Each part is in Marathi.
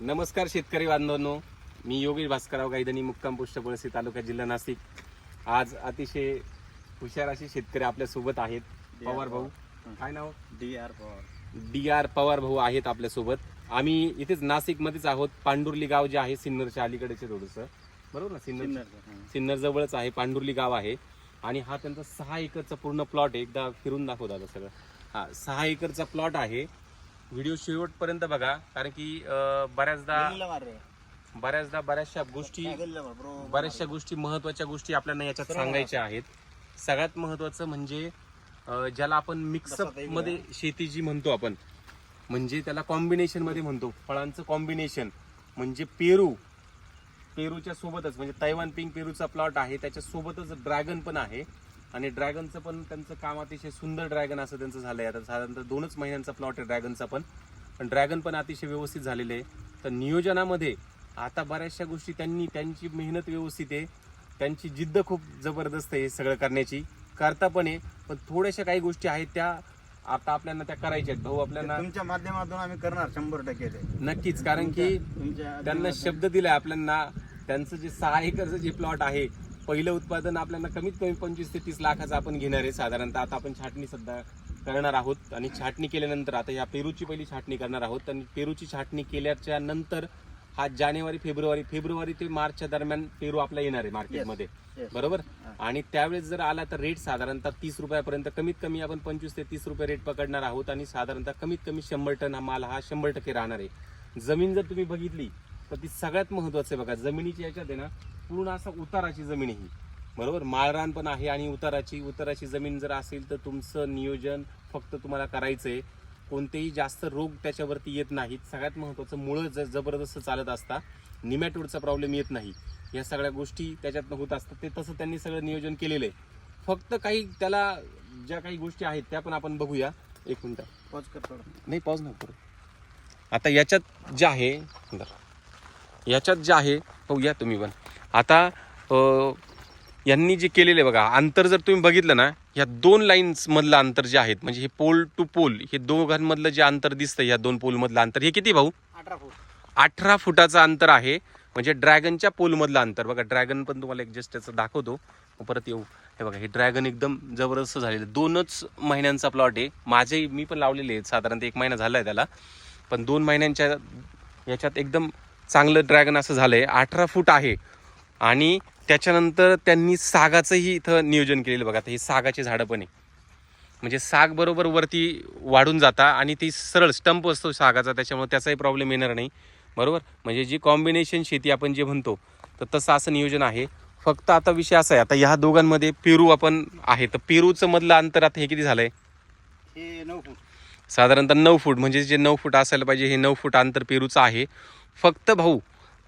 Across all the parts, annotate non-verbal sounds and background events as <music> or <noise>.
नमस्कार शेतकरी बांधवांनो. मी योगेश भास्करराव गायधनी मुक्काम पोस्ट पळसी तालुका जिल्हा नाशिक. आज अतिशय हुशार असे शेतकरी आपल्यासोबत आहेत. पवार भाऊ. काय नाव? D R Pawar. D R Pawar भाऊ आहेत आपल्यासोबत. आम्ही इथेच नाशिक मध्येच आहोत. पांडुर्ली गाव जे आहे सिन्नरच्या अलीकडेचे थोडस. बरोबर ना? सिन्नर सिन्नर जवळच आहे पांडुर्ली गाव आहे. आणि हा त्यांचा सहा एकरचा पूर्ण प्लॉट एकदा फिरून दाखव दादा सगळं. हा सहा एकरचा प्लॉट आहे. व्हिडिओ शेवटपर्यंत बघा कारण की अं, बऱ्याचदा. बऱ्याचदा बऱ्याचशा गोष्टी. बऱ्याचशा गोष्टी महत्त्वाच्या गोष्टी आपल्याला याच्यात सांगायच्या आहेत. सगळ्यात महत्वाचं म्हणजे अं, ज्याला आपण मिक्सअपमध्ये शेती जी म्हणतो आपण म्हणजे त्याला कॉम्बिनेशनमध्ये म्हणतो. फळांचं कॉम्बिनेशन म्हणजे पेरू. पेरूच्या सोबतच म्हणजे तैवान पिंक पेरूचा प्लॉट आहे त्याच्या सोबतच ड्रॅगन पण आहे. आणि ड्रॅगनचं पण त्यांचं काम अतिशय सुंदर ड्रॅगन असं त्यांचं झालंय. आता साधारणतः दोनच महिन्यांचा प्लॉट आहे ड्रॅगनचा पण. पण ड्रॅगन पण अतिशय व्यवस्थित झालेले आहे. तर नियोजनामध्ये आता बऱ्याचशा गोष्टी त्यांनी त्यांची मेहनत व्यवस्थित आहे. त्यांची जिद्द खूप जबरदस्त आहे हे सगळं करण्याची. करता पण आहे पण थोड्याशा काही गोष्टी आहेत त्या आता आपल्याला त्या करायच्या आहेत. भाऊ आपल्याला तुमच्या माध्यमातून आम्ही करणार शंभर टक्के नक्कीच कारण की त्यांना शब्द दिलाय आपल्याला. त्यांचं जे सहा एकरचं जे प्लॉट आहे पहिलं उत्पादन आपल्याला कमीत कमी पंचवीस ते तीस लाखाचं आपण घेणार आहे साधारणतः. आता आपण छाटणी सध्या करणार आहोत आणि छाटणी केल्यानंतर आता या पेरूची पहिली छाटणी करणार आहोत. आणि पेरूची छाटणी केल्याच्यानंतर हा जानेवारी फेब्रुवारी फेब्रुवारी ते मार्चच्या दरम्यान पेरू आपला येणार आहे मार्केटमध्ये. बरोबर. आणि त्यावेळेस जर आला तर रेट साधारणतः तीस रुपयापर्यंत कमीत कमी आपण पंचवीस ते तीस रुपये रेट पकडणार आहोत आणि साधारणतः कमीत कमी शंभर टन हा माल हा शंभर टक्के राहणार आहे. जमीन जर तुम्ही बघितली तर ती सगळ्यात महत्वाचं आहे बघा. जमिनीची याच्यात आहे ना पूर्ण असं उताराची जमीन आहे ही. बरोबर? माळरान पण आहे आणि उताराची उताराची जमीन जर असेल तर तुमचं नियोजन फक्त तुम्हाला करायचंय. कोणतेही जास्त रोग त्याच्यावरती येत नाहीत. सगळ्यात महत्वाचं मुळं ज जबरदस्त चालत असता. निमॅटोडचा प्रॉब्लेम येत नाही. या सगळ्या गोष्टी त्याच्यातनं होत असतात. ते तसं त्यांनी सगळं नियोजन केलेलं आहे. फक्त काही त्याला ज्या काही गोष्टी आहेत त्या पण आपण बघूया. एक मिनिट. पॉज कर. नाही पॉज नको करू. आता याच्यात जे आहे. याच्यात जे आहे हो या तुम्ही पण. आता यांनी जे केलेले बघा अंतर जर तुम्ही बघितलं ना या दोन लाईन्स मधलं अंतर जे आहेत म्हणजे हे पोल टू पोल हे दोघांमधलं जे अंतर दिसतं या दोन पोल मधलं अंतर हे किती भाऊ? अठरा फूट. अठरा फुटाचं अंतर आहे म्हणजे ड्रॅगनच्या पोलमधलं अंतर. बघा ड्रॅगन पण तुम्हाला एक जस्ट त्याचं दाखवतो. मग परत येऊ. हे बघा हे ड्रॅगन एकदम जबरदस्त झालेलं आहे. दोनच महिन्यांचा प्लॉट आहे. माझे मी पण लावलेले आहेत. साधारणतः एक महिना झाला आहे त्याला. पण दोन महिन्यांच्या याच्यात एकदम चांगलं ड्रॅगन असं झालं आहे अठरा फूट आहे. आणि त्याच्यानंतर त्यांनी सागाचंही इथं नियोजन केलेलं बघा. आता हे सागाचे झाडं पण आहे. म्हणजे साग बरोबर वरती वाढून जाता आणि ती सरळ स्टंप असतो सागाचा त्याच्यामुळे त्याचाही प्रॉब्लेम येणार नाही. बरोबर? म्हणजे जी कॉम्बिनेशन शेती आपण जे म्हणतो तर तसं असं नियोजन आहे. फक्त आता विषय असा आहे आता ह्या दोघांमध्ये पेरू आपण आहे. तर पेरूचं मधलं अंतर आता हे किती झालंय? हे नऊ फूट. साधारणतः नऊ फूट. म्हणजे जे नऊ फूट असायला पाहिजे हे नऊ फूट अंतर पेरूचं आहे. फक्त भाऊ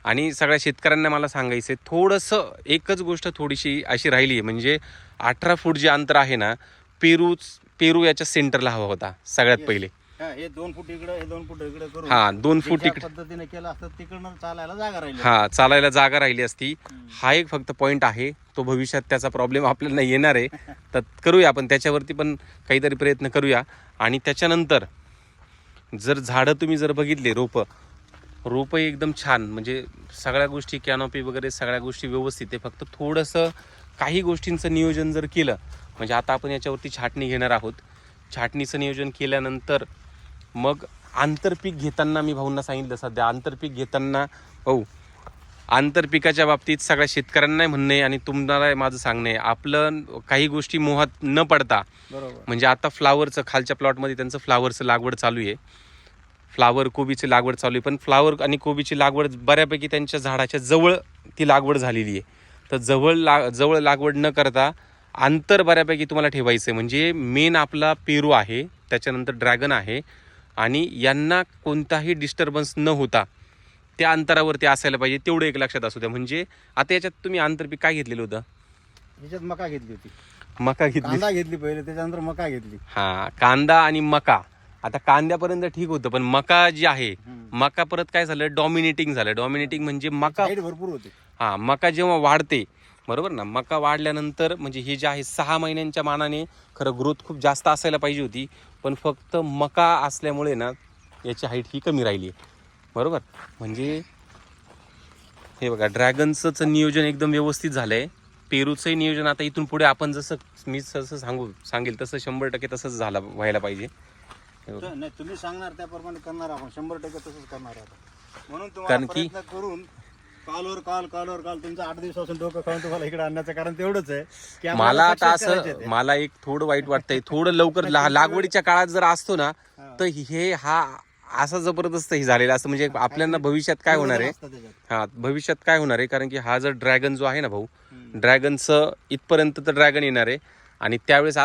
आणि सगळ्या शेतकऱ्यांना मला सांगायचं आहे थोडंसं एकच गोष्ट थोडीशी अशी राहिली आहे म्हणजे अठरा फूट जे अंतर आहे ना पेरू पेरू याच्या सेंटरला हवा होता सगळ्यात. पहिले. हा, दोन फूट इकडे हे दोन फूट इकडे करू हा दोन फूट ज्या इकडे. पद्धतीने केलं असतं तिकडनं चालायला जागा राहिली हा चालायला जागा राहिली असती. हा एक फक्त पॉईंट आहे तो भविष्यात त्याचा प्रॉब्लेम आपल्याला येणार आहे. <laughs> तर करूया आपण त्याच्यावरती पण काहीतरी प्रयत्न करूया. आणि त्याच्यानंतर जर झाडं तुम्ही जर बघितले रोपं रोपं एकदम छान म्हणजे सगळ्या गोष्टी कॅनॉपी वगैरे सगळ्या गोष्टी व्यवस्थित आहे. फक्त थोडंसं काही गोष्टींचं नियोजन जर केलं म्हणजे आता आपण याच्यावरती छाटणी घेणार आहोत. छाटणीचं नियोजन केल्यानंतर मग आंतरपीक घेताना मी भाऊंना सांगितलं सध्या आंतरपीक घेताना भाऊ आंतरपिकाच्या बाबतीत सगळ्या शेतकऱ्यांना म्हणणं आहे आणि तुम्हाला माझं सांगणं आहे. आपलं काही गोष्टी मोहात न पडता बरोबर. म्हणजे आता फ्लावरचं खालच्या प्लॉटमध्ये त्यांचं फ्लावरचं लागवड चालू आहे. फ्लावर कोबीची लागवड चालू आहे. पण फ्लावर आणि कोबीची लागवड बऱ्यापैकी त्यांच्या झाडाच्या जवळ ती लागवड झालेली आहे. तर जवळ ला जवळ लागवड न करता अंतर बऱ्यापैकी तुम्हाला ठेवायचं आहे म्हणजे मेन आपला पेरू आहे त्याच्यानंतर ड्रॅगन आहे आणि यांना कोणताही डिस्टर्बन्स न होता त्या अंतरावरती असायला पाहिजे तेवढं एक लक्षात असू द्या. म्हणजे आता याच्यात तुम्ही आंतरपीक काय घेतलेलं होतं? ह्याच्यात मका घेतली होती. मका घेतली. कांदा घेतली पहिले त्याच्यानंतर मका घेतली. हा कांदा आणि मका. आता कांद्यापर्यंत ठीक होतं पण मका जी आहे. मका परत काय झालं? डॉमिनेटिंग झालं. डॉमिनेटिंग म्हणजे मका भरपूर होती. हा मका जेव्हा वाढते बरोबर ना? मका वाढल्यानंतर म्हणजे हे जे आहे सहा महिन्यांच्या मानाने खरं ग्रोथ खूप जास्त असायला पाहिजे होती. पण फक्त मका असल्यामुळे ना याची हाईट ही कमी राहिली आहे. बरोबर? म्हणजे हे बघा ड्रॅगनचंच नियोजन एकदम व्यवस्थित झालंय. पेरूचंही नियोजन आता इथून पुढे आपण जसं मी जसं सांगू सांगेल तसं शंभर टक्के तसंच झाला व्हायला पाहिजे. तर नाही तुम्ही सांगणार त्याप्रमाणे करणार आपण. शंभर टक्के तसंच करणार आता. म्हणून कारण तुम्हाला की- प्रयत्न करून कॉलवर कॉल कॉलवर कॉल तुमचं आठ दिवसापासून डोकं खाऊन तुम्हाला इकडे आणण्याचं कारण तेवढंच आहे की आपल्याला मला आता success करायचे असं ते. मला एक थोडं वाईट वाटतंय. थोडं लवकर ला- लागवडीच्या काळात जर असतो ना हा. तर हे हा असा जबरदस्त हे झालेला असं म्हणजे आपल्याला भविष्यात काय होणार आहे? असतं त्याच्यात. हा भविष्यात काय होणार आहे? कारण की हा जर ड्रॅगन जो आहे ना भाऊ हम्म. ड्रॅगनचं इथपर्यंत तर ड्रॅगन येणार आहे. आणि त्यावेळेस